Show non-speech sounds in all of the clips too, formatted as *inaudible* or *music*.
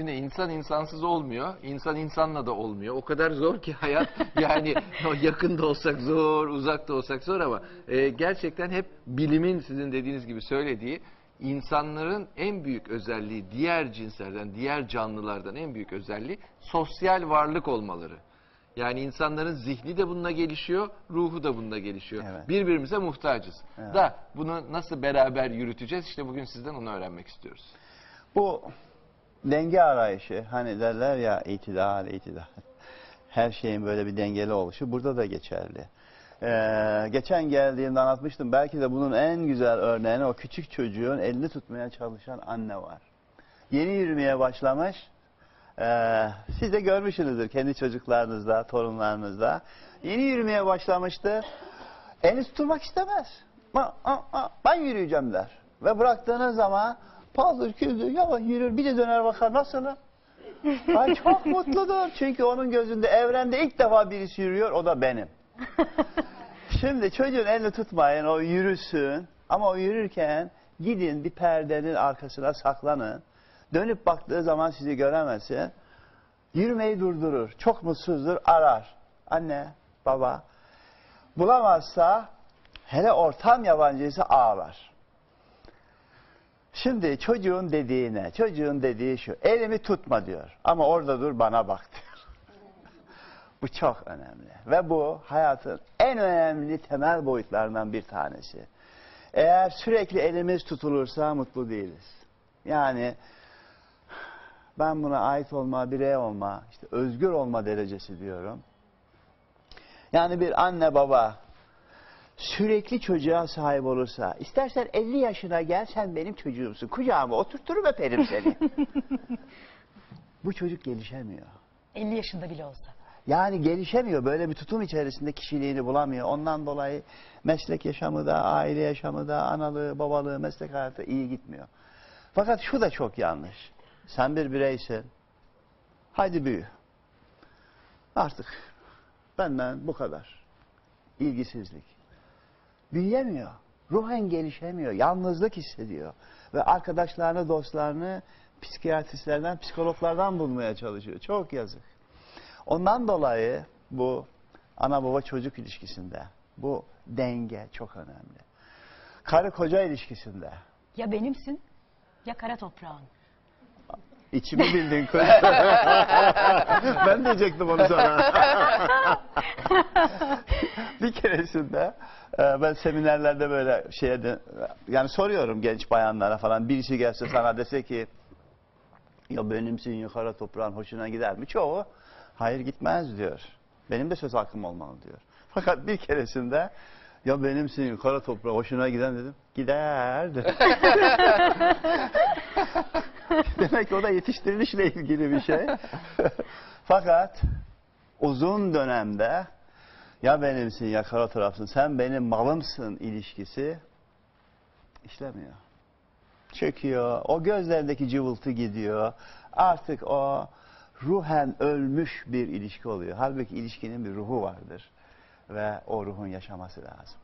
Şimdi insan insansız olmuyor, insan insanla da olmuyor. O kadar zor ki hayat *laughs* yani o yakında olsak zor, uzakta olsak zor ama e, gerçekten hep bilimin sizin dediğiniz gibi söylediği insanların en büyük özelliği diğer cinslerden, diğer canlılardan en büyük özelliği sosyal varlık olmaları. Yani insanların zihni de bununla gelişiyor, ruhu da bununla gelişiyor. Evet. Birbirimize muhtacız. Evet. Da bunu nasıl beraber yürüteceğiz? İşte bugün sizden onu öğrenmek istiyoruz. Bu denge arayışı hani derler ya itidal itidal. Her şeyin böyle bir dengeli oluşu burada da geçerli. Ee, geçen geldiğimde anlatmıştım. Belki de bunun en güzel örneğini o küçük çocuğun elini tutmaya çalışan anne var. Yeni yürümeye başlamış. Ee, siz de görmüşsünüzdür kendi çocuklarınızda, torunlarınızda. Yeni yürümeye başlamıştı. Elini tutulmak istemez. "Ma- a- a- Ben yürüyeceğim der. Ve bıraktığınız zaman paldır küldür yavaş yürür bir de döner bakar nasılım? Ay çok mutludur. Çünkü onun gözünde evrende ilk defa birisi yürüyor o da benim. *laughs* Şimdi çocuğun elini tutmayın o yürüsün. Ama o yürürken gidin bir perdenin arkasına saklanın. Dönüp baktığı zaman sizi göremezsin. Yürümeyi durdurur. Çok mutsuzdur arar. Anne, baba. Bulamazsa hele ortam yabancıysa ağlar. Şimdi çocuğun dediğine, çocuğun dediği şu, elimi tutma diyor. Ama orada dur bana bak diyor. *laughs* bu çok önemli. Ve bu hayatın en önemli temel boyutlarından bir tanesi. Eğer sürekli elimiz tutulursa mutlu değiliz. Yani ben buna ait olma, birey olma, işte özgür olma derecesi diyorum. Yani bir anne baba sürekli çocuğa sahip olursa, istersen 50 yaşına gel sen benim çocuğumsun, kucağıma oturturum öperim seni. *laughs* Bu çocuk gelişemiyor. 50 yaşında bile olsa. Yani gelişemiyor. Böyle bir tutum içerisinde kişiliğini bulamıyor. Ondan dolayı meslek yaşamı da, aile yaşamı da, analığı, babalığı, meslek hayatı iyi gitmiyor. Fakat şu da çok yanlış. Sen bir bireysin. Haydi büyü. Artık benden bu kadar. İlgisizlik. Büyüyemiyor. Ruhen gelişemiyor. Yalnızlık hissediyor. Ve arkadaşlarını, dostlarını psikiyatristlerden, psikologlardan bulmaya çalışıyor. Çok yazık. Ondan dolayı bu ana baba çocuk ilişkisinde bu denge çok önemli. Karı koca ilişkisinde Ya benimsin ya kara toprağın. İçimi bildin kız. *laughs* ben diyecektim onu sana. *laughs* bir keresinde e, ben seminerlerde böyle şeye de, yani soruyorum genç bayanlara falan birisi gelse sana dese ki ya benimsin ya kara toprağın hoşuna gider mi? Çoğu hayır gitmez diyor. Benim de söz hakkım olmalı diyor. Fakat bir keresinde ya benimsin kara toprağı hoşuna giden dedim. Gider dedi. *laughs* Demek o da yetiştirilişle ilgili bir şey. *laughs* Fakat uzun dönemde ya benimsin ya kara tarafsın sen benim malımsın ilişkisi işlemiyor. Çöküyor. O gözlerdeki cıvıltı gidiyor. Artık o ruhen ölmüş bir ilişki oluyor. Halbuki ilişkinin bir ruhu vardır. Ve o ruhun yaşaması lazım.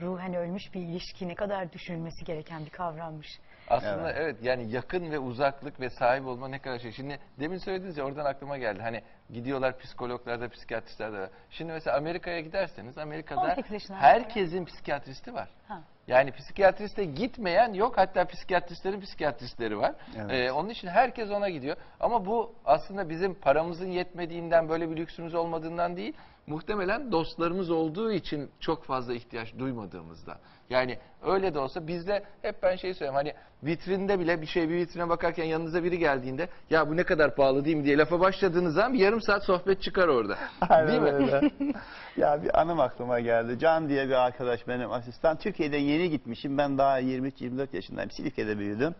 Ruhen ölmüş bir ilişki ne kadar düşünülmesi gereken bir kavrammış. Aslında Evet. evet. yani yakın ve uzaklık ve sahip olma ne kadar şey. Şimdi demin söylediniz ya oradan aklıma geldi. Hani gidiyorlar psikologlarda, psikiyatristlerde. Şimdi mesela Amerika'ya giderseniz Amerika'da 18 yaşından herkesin psikiyatristi var. Ha. Yani psikiyatriste gitmeyen yok. Hatta psikiyatristlerin psikiyatristleri var. Evet. Ee, onun için herkes ona gidiyor. Ama bu aslında bizim paramızın yetmediğinden, böyle bir lüksümüz olmadığından değil. Muhtemelen dostlarımız olduğu için çok fazla ihtiyaç duymadığımızda. Yani öyle de olsa bizde hep ben şey söylüyorum hani vitrinde bile bir şey bir vitrine bakarken yanınıza biri geldiğinde ya bu ne kadar pahalı değil mi diye lafa başladığınız zaman bir yarım saat sohbet çıkar orada. *laughs* değil mi? öyle. *laughs* ya bir anım aklıma geldi. Can diye bir arkadaş benim asistan. Türkiye'den yeni gitmişim. Ben daha 23-24 yaşındayım. Silifke'de büyüdüm.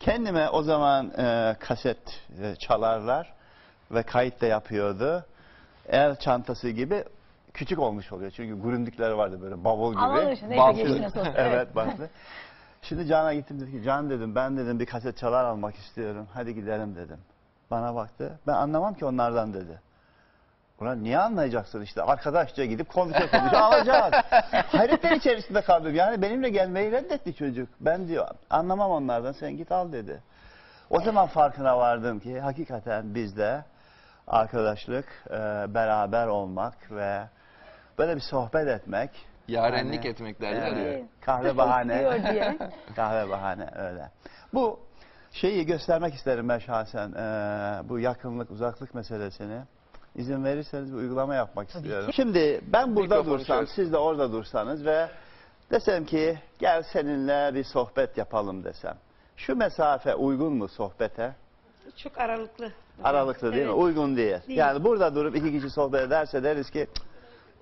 Kendime o zaman e, kaset e, çalarlar ve kayıt da yapıyordu. El çantası gibi küçük olmuş oluyor. Çünkü güründükleri vardı böyle bavul gibi. Neyse, olsa, *laughs* evet, evet. bantlı. Şimdi Can'a gittim dedi ki Can dedim ben dedim bir kaset çalar almak istiyorum. Hadi gidelim dedim. Bana baktı. Ben anlamam ki onlardan dedi. Ulan niye anlayacaksın işte arkadaşça gidip konuşa konuşa alacağız. *laughs* Hayretler içerisinde kaldım. Yani benimle gelmeyi reddetti çocuk. Ben diyor anlamam onlardan sen git al dedi. O zaman farkına vardım ki hakikaten bizde arkadaşlık, e, beraber olmak ve böyle bir sohbet etmek. Yarenlik hani, etmek derler ya. evet, Kahve bahane. *laughs* Kahve bahane öyle. Bu şeyi göstermek isterim ben şahsen. Ee, bu yakınlık, uzaklık meselesini. İzin verirseniz bir uygulama yapmak Tabii istiyorum. ki. Şimdi ben burada Mikrofonu dursam, şöyle. siz de orada dursanız ve desem ki gel seninle bir sohbet yapalım desem. Şu mesafe uygun mu sohbete? Çok aralıklı. Aralıklı değil mi? Evet. Uygun değil. Değil. Yani burada durup iki kişi sohbet ederse deriz ki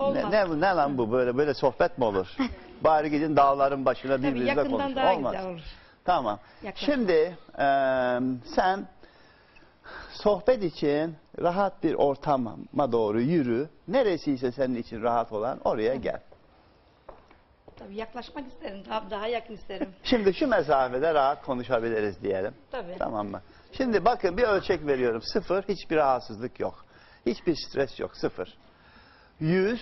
ne, Olmaz. ne, bu, ne lan bu böyle böyle sohbet mi olur? *laughs* Bari gidin dağların başına Tabii birbirinizle yakından konuşun. daha Olmaz. güzel olur. Tamam. Yaklaşık. Şimdi eee, sen sohbet için rahat bir ortama doğru yürü. Neresiyse senin için rahat olan oraya gel. Tabii yaklaşmak isterim. Daha, daha yakın isterim. Şimdi şu mesafede rahat konuşabiliriz diyelim. Tabii. Tamam mı? Şimdi bakın bir ölçek veriyorum. Sıfır, hiçbir rahatsızlık yok. Hiçbir stres yok. Sıfır. Yüz,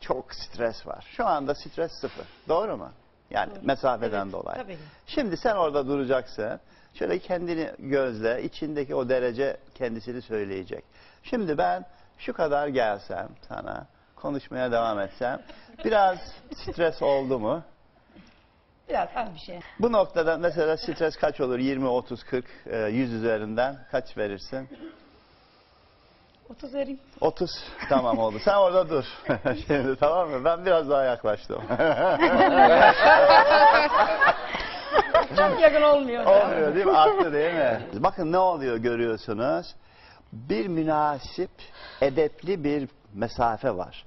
çok stres var. Şu anda stres sıfır. Doğru mu? Yani Doğru. mesafeden Evet, dolayı. tabii. Şimdi sen orada duracaksın. Şöyle kendini gözle. içindeki o derece kendisini söyleyecek. Şimdi ben şu kadar gelsem sana, konuşmaya devam etsem, biraz stres oldu mu? Biraz az bir şey. Bu noktada mesela stres kaç olur? 20, 30, 40, e, 100 üzerinden kaç verirsin? 30 vereyim. 30 tamam oldu. Sen orada dur. *laughs* Şimdi tamam mı? Ben biraz daha yaklaştım. *laughs* Çok yakın olmuyor. Olmuyor değil mi? Arttı değil mi? Bakın ne oluyor görüyorsunuz. Bir münasip, edepli bir mesafe var.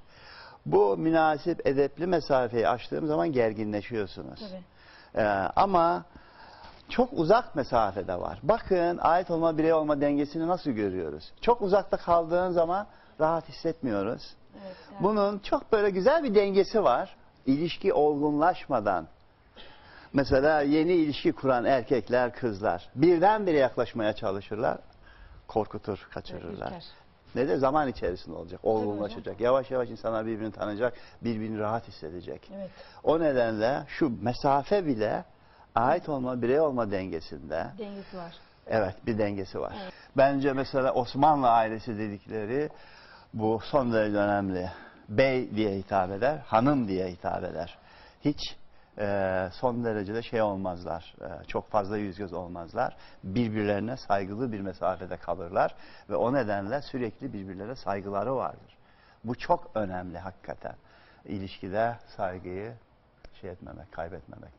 Bu münasip, edepli mesafeyi aştığım zaman gerginleşiyorsunuz. Tabii. Ee, ama çok uzak mesafede var. Bakın ait olma birey olma dengesini nasıl görüyoruz? Çok uzakta kaldığın zaman rahat hissetmiyoruz. Evet, Bunun çok böyle güzel bir dengesi var. İlişki olgunlaşmadan. Mesela yeni ilişki kuran erkekler, kızlar birdenbire yaklaşmaya çalışırlar. Korkutur, kaçırırlar. Ne de zaman içerisinde olacak, olgunlaşacak. Yavaş yavaş insanlar birbirini tanıyacak, birbirini rahat hissedecek. Evet. O nedenle şu mesafe bile ait olma, birey olma dengesinde Dengesi var. evet bir dengesi var. Bence mesela Osmanlı ailesi dedikleri bu son derece önemli. Bey diye hitap eder, hanım diye hitap eder. Hiç e, son derecede şey olmazlar, e, çok fazla yüz göz olmazlar. Birbirlerine saygılı bir mesafede kalırlar ve o nedenle sürekli birbirlerine saygıları vardır. Bu çok önemli hakikaten. İlişkide saygıyı şey etmemek, kaybetmemek.